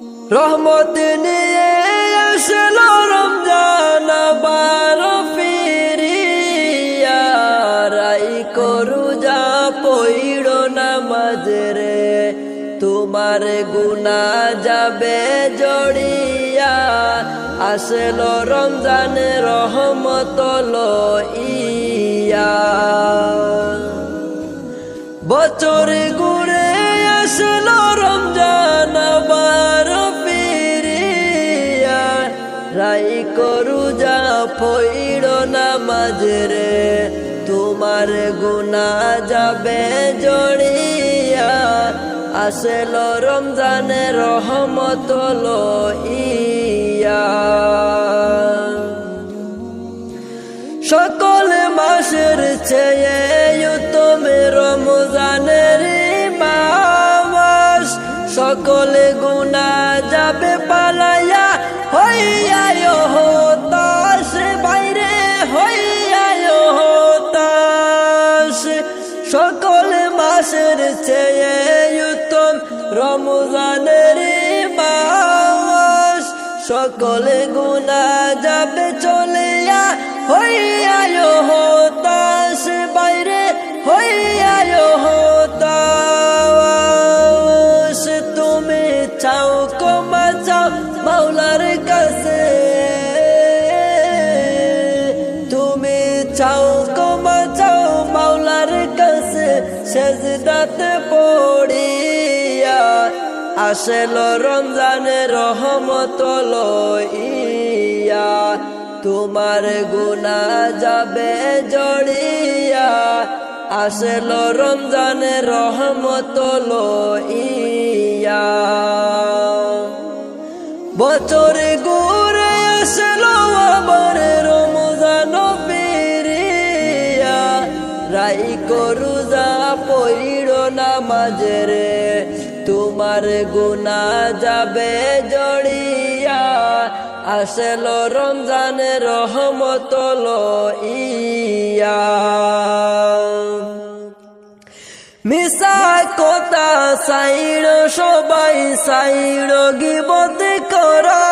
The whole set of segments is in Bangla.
রহমত নিয়ে আসলো রমজান বার ফিরিয়া। রাই করু যা পইড় নামাজ রে, তোমার গুনা যাবে জড়িয়া। আসলো রমজান রহমত ইয়া বছর যা পইড় নামাজ রে তোমার গুনা যাবে জড়িয়া। আসলো রমজান রহমত ইয়া সকল মাসের চেয়ে তুমি রমজানের মাস সকল গুণা যাবে পালাইয়া সকল মাসের চেয়ে উত্তম রমজানের মাস। সকল গুণা যাবে আসল রমজানে রহমত লইয়া, তোমার গুনা যাবে জড়িয়া। আসল রমজানে রহমত লইয়া। বছর ঘুরে আসলো আবার রমজান ফিরিয়া। রাই করু যা পইড় নামাজ রে তোমার গুনা যাবে জড়িয়া। আসলো রমজান রহমত ইয়া মিশা কথা সাইড, সবাই সাইড গিবত করা।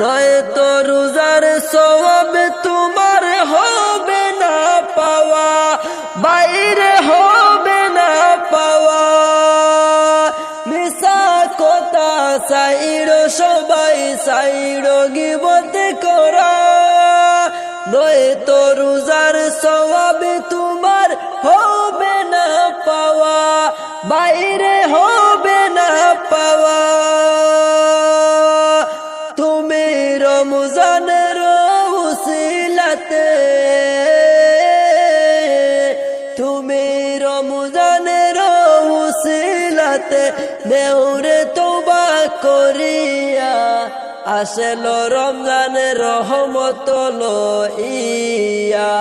নয় তো রোজার সব তোমার হবে না পাওয়া। বাইরে হবে সাইড গিবত করা। তো রোজার সবাবে তোমার হবে না পাওয়া। বাইরে আসলো রমজান রহমত ইয়া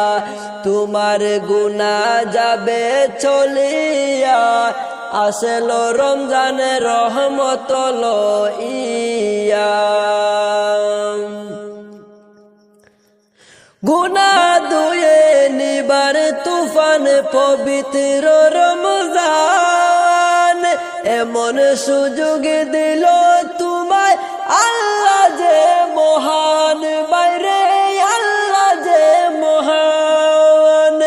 তোমার গুনা যাবে চলিয়া। আসলো রমজান রহমত ইয়া গুনা দুয়ে নিবার তুফান পবিত্র রমজান, এমন সুযোগ দিল মহান বাইরে আল্লাহ যে মহান।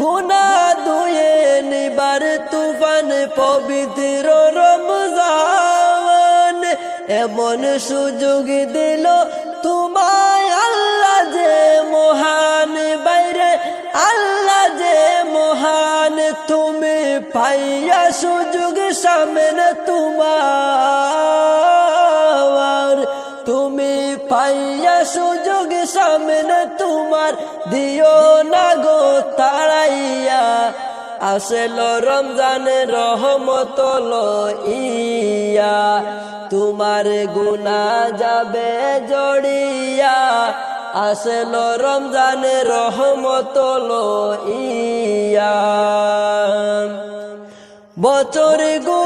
গুনা দুয়ে নিবার তুফান পবিত্র রমজান। এমন সুযোগ দিল তোমায় আল্লাহ যে মহান, বাইরে আল্লাহ যে মহান। তুমি পাইয়া সুযোগ সামনে তোমার। তোমার দিও না গো তাড়াইয়া। আসল রমজান রহমত ইয়া তোমার গুনা যাবে জড়িয়া। আসল রমজান রহমত ইয়া বছর ঘুরে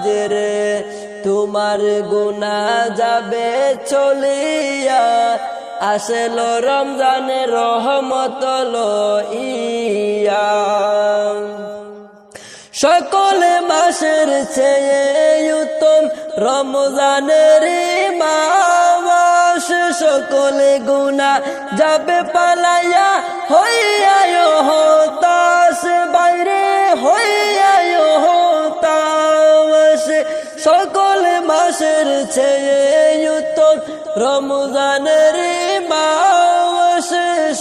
নামাজ রে তোমার গুনা যাবে চলিয়া। আসেল রমজানের রহমত ইয়া সকলে মাসের চেয়ে উত্তম রমজানের মাস সকলে গুণা যাবে পালাইয়া হইয়া হতাশ রমজানের মাস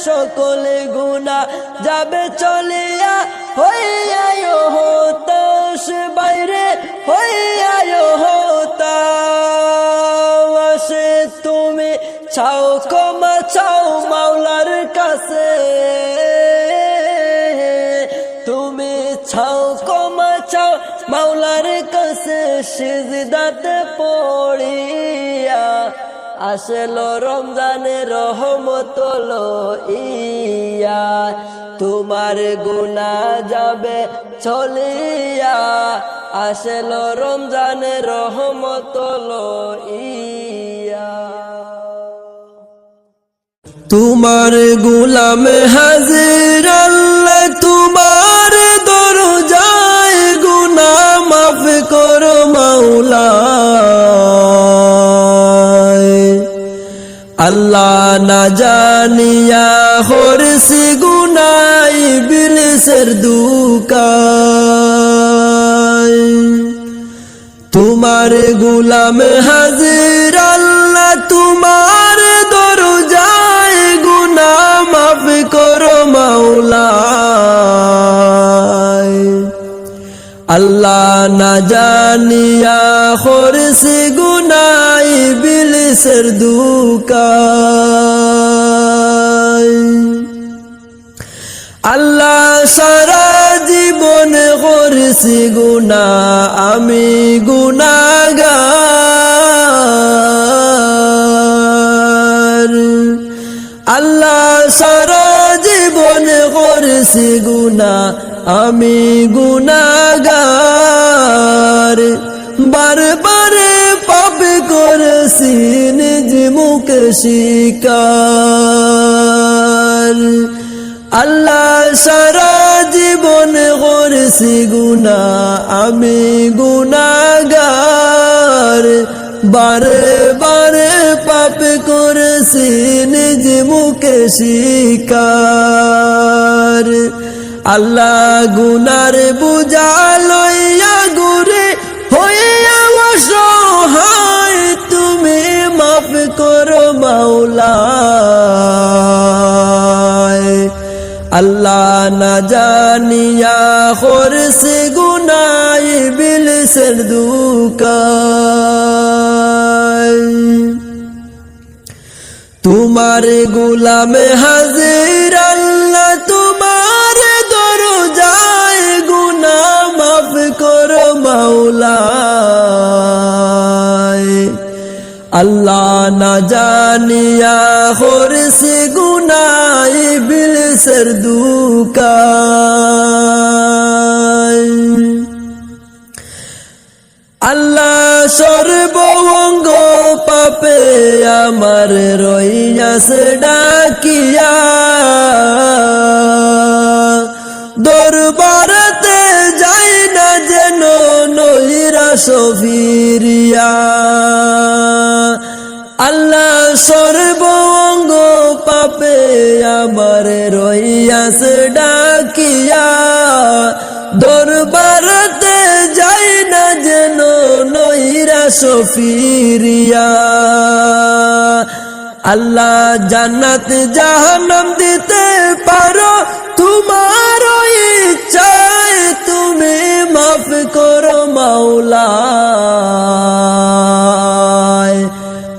সকলে গুণা যাবে চলিয়া হইয়ায় হতাশ, বাইরে হইয়ায় হতাশ। তুমি চাও কমা চাও মাওলার কাছে। তুমি ছাও কমা চাও মাওলার কাছে, সিজদাতে পড়িয়া আসল রমজানের রহমত ইয়া তোমার গুণা যাবে চলিয়া। আসল রমজানের রহমত ইয়া তোমার গুলাম হাজির তোমার দরজায় গুনা মাফ করো মাওলা না জানিয়া হরসি গুনাই বিলসের দুকায় তোমার গুলাম হাজির আল্লাহ, তোমার দরজায় গুনা মাফ করো মাওলা আল্লাহ না জানিয়া খরসি গুনাই বিলসের দুকায় করছি গুনা, আমি গুনাগার। আল্লাহ সারা জীবন করছি গুনা, আমি গুনাগার। বারবারে পাপ করেছি, নিজ মুখে শিকার। আল্লাহ করছি গুনা আমি গুনাগার বারে বারে পাপ করেছি, নিজ মুখে শিকার। আল্লাহ গুনার বুঝা লইয়া গুরে হইয়া অসহায় তুমি মাফ করো মাওলা। আল্লাহ না জানিয়া খরসে গুনাই বিলসের দুকায়। তোমার গুলাম হাজির আল্লাহ, তোমার দরজায় গুনা মাফ করো মাওলা আল্লাহ না জানিয়া হরসে বিলসের আল্লাহ সর্বঙ্গ পাপে আমার রইয়াছে ডাকিয়া। দরবারতে যাই না যেন নইরা সফিরিয়া। আল্লাহ সর্বঙ্গ পাপে আমার রইয়াস ডাকিয়া? দরবারতে যাই না যেন নইরা সফিরিয়া। আল্লাহ জান্নাত জাহান্নাম দিতে পারো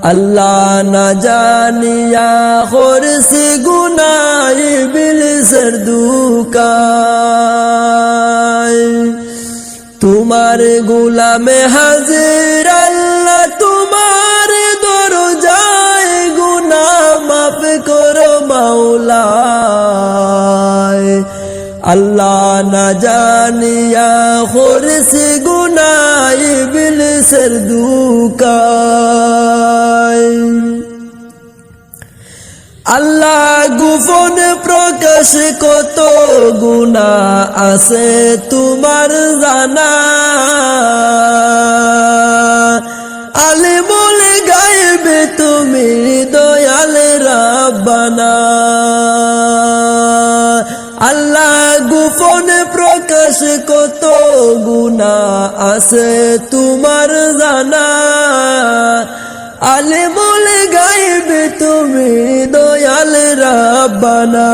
আল্লাহ না জানিয়া খরসি গুনাই বিলসের দুকায়। তোমার গুলামে হাজির আল্লাহ তোমার দরজায় গুনা মাফ করো মাওলা আল্লাহ না জানিয়া খরসি গুনাই বিলসের দুকায় প্রকাশ কত গুণা আছে তোমার জানা। আলিমুল গাইবে তুমি দয়াল রাব্বানা। আল্লাহ গোপন প্রকাশ কত গুণা আছে তোমার জানা। আলিমুল গাইবে তুমি দয়াল রাব্বানা।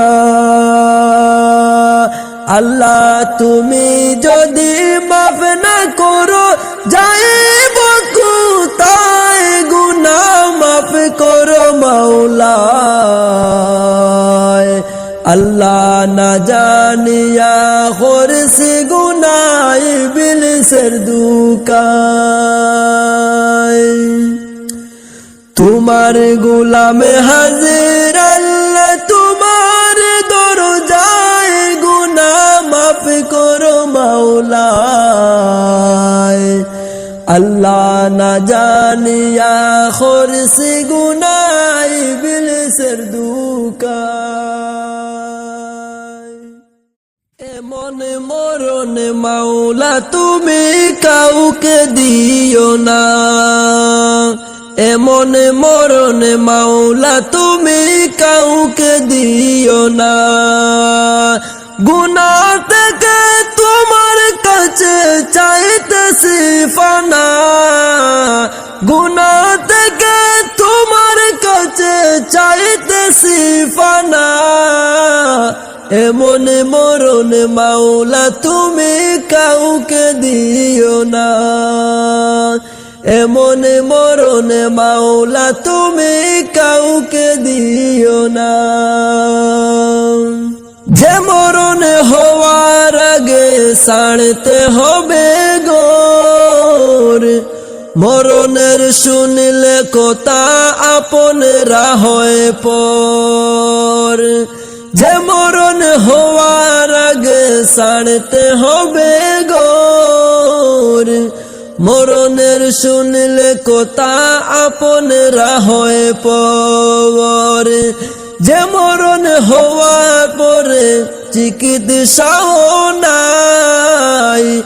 আল্লাহ তুমি যদি মাফ না করো, যাইব কোথায়? গুনা মাফ করো মাওলা আল্লাহ না জানিয়া হরসি গুনাই বিলসের দুকায় তোমার গোলামে হাজির আল্লাহ তোমার দরজায় গুনা মাফ করো মাওলায়। আল্লাহ না জানিয়া খরসি গুনাই বিলসের দুকায়। এমন মরণ মাওলা, তুমি কাউকে দিও না। এমন মরণ মাওলা তুমি কাউকে দিও না। গুনা থেকে তোমার কাছে চাইতেছি ফানা। গুনা থেকে তোমার কাছে চাইতেছি ফানা। এমন মরণ মাওলা তুমি কাউকে দিও না। এমন মরণ মাওলা, তুমি কাউকে দিও না। যে মরণ হওয়ার আগে সাড়তে হবে গোর। মরণের শুনলে কথা আপনরা হয় পর। যে মরণ হওয়ার আগে সাড়তে হবে গোর। মরণের শুনলে কথা আপনরা হয় পর। যে মরণ হওয়া পরে চিকিৎসাও নাই।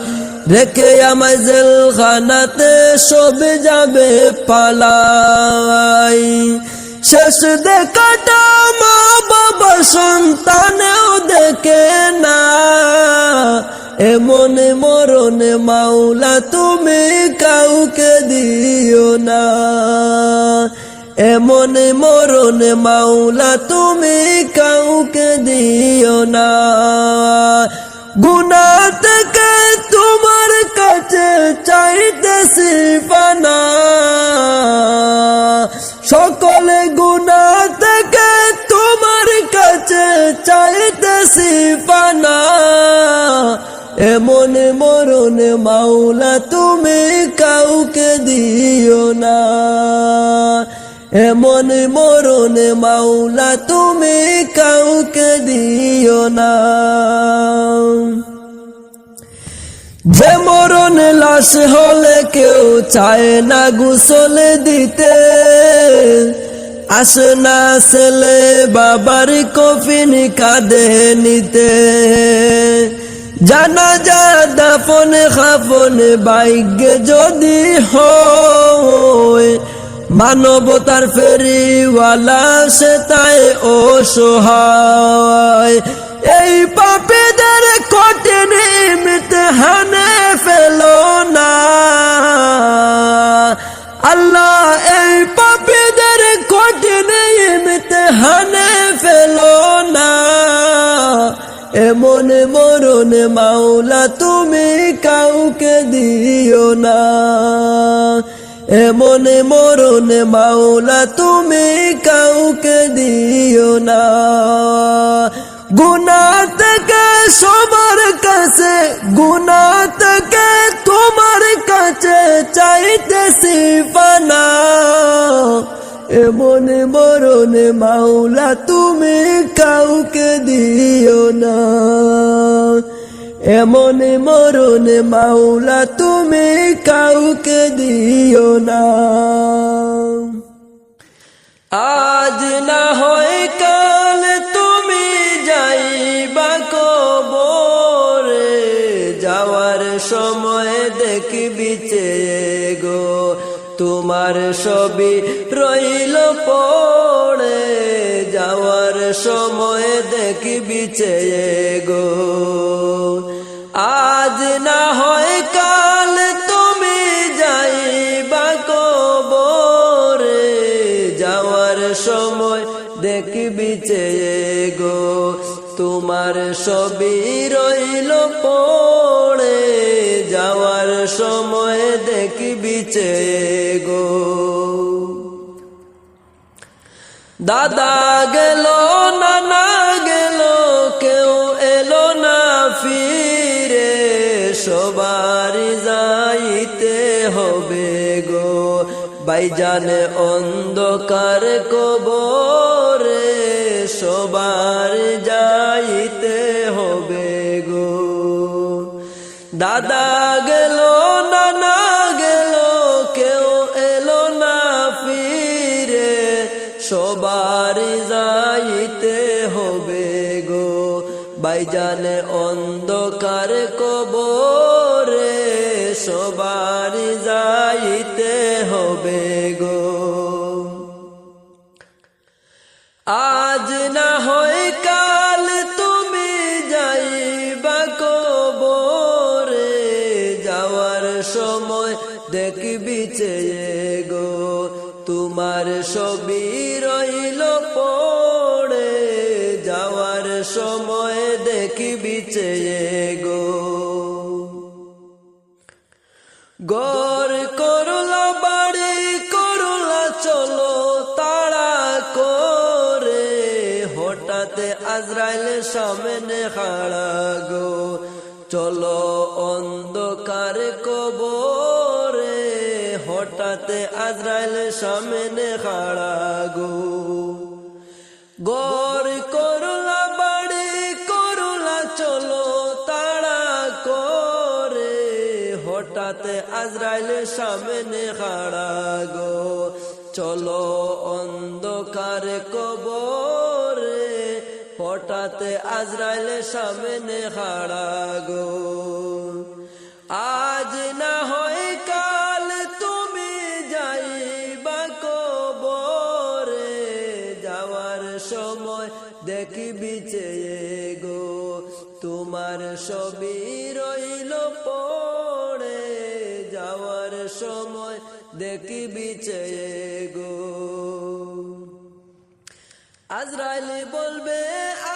রেখে আমায় জেলখানাতে সব যাবে পালাই। শেষ দেখাটা মা বাবা সন্তানেও দেখে না। এমন মরণ মাওলা তুমি কাউকে দিও না। এমন মরণ মাওলা তুমি কাউকে দিও না। থেকে তোমার কাছে চাইতেছি পানা। সকলে থেকে তোমার কাছে চাইতেছি পানা। এমন মরণ মাওলা তুমি কাউকে দিও না। এমন মরণ মাওলা তুমি কাউকে দিও না। যে মরণ লাশ হলে কেউ চায় না গুসল দিতে। আসে না ছেলে বাবার কফিন কাঁদে নিতে। জানা যা দাফন খাফন বাইক যদি হয়, মানবতার ফেরিওয়ালা সে তাই অসহায়। এই পাপীদের কঠিন ইমতিহানে ফেলো না। আল্লাহ এই পাপীদের এমন মরণ মাওলা তুমি কাউকে দিও না। এমন মরণ মাওলা তুমি কাউকে দিও না। গুনা থেকে সবার কাছে গুনা থেকে তোমার কাছে চাইতেছি পানা এমন মরণ মাওলা, তুমি কাউকে দিও না। এমন মরণ মাওলা, তুমি কাউকে দিও না। আজ না হয় কাল তুমি যাইবা কবরে, যাওয়ার সময় দেখবি চেয়ে গো। তোমার ছবি রইল পড়ে, যাওয়ার সময় দেখবি চেয়ে গো। আজ না হয় কাল তুমি যাইবা কবরে, যাওয়ার সময় দেখবি চেয়ে গো। তোমার ছবি রইল চেয়ে গো। দাদা গেল, নানা গেল, কেউ এলো না ফিরে। সবার যাইতে হবে গো। বাইজানে অন্ধকার কবরে হবে গো বাইজান অন্ধকার কবরে। গর করলা, বাড়ি করলা, চলো তাড়া করে। হঠাৎ আজরাইল সামনে হাড়া গো চলো অন্ধকার কবরে। হঠাৎ আজরাইল সামনে হাড়া গো সামনে খাড়া গো। চলো অন্ধকার কবরে হঠাৎ আজরাইলে সামনে খাড়া গো। দেখবি চেয়ে গো। আজরাইলি বলবে,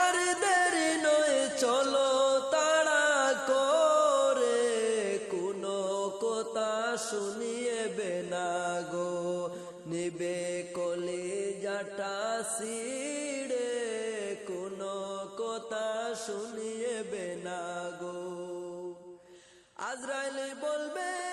আর দেরি নয়, চলো তাড়া করে। কোনো কথা শুনিয়ে বেনা গো। নিবে কলি জাটা সিড়ে কোনো কথা শুনিয়ে বেনা গো। আজরাইলি বলবে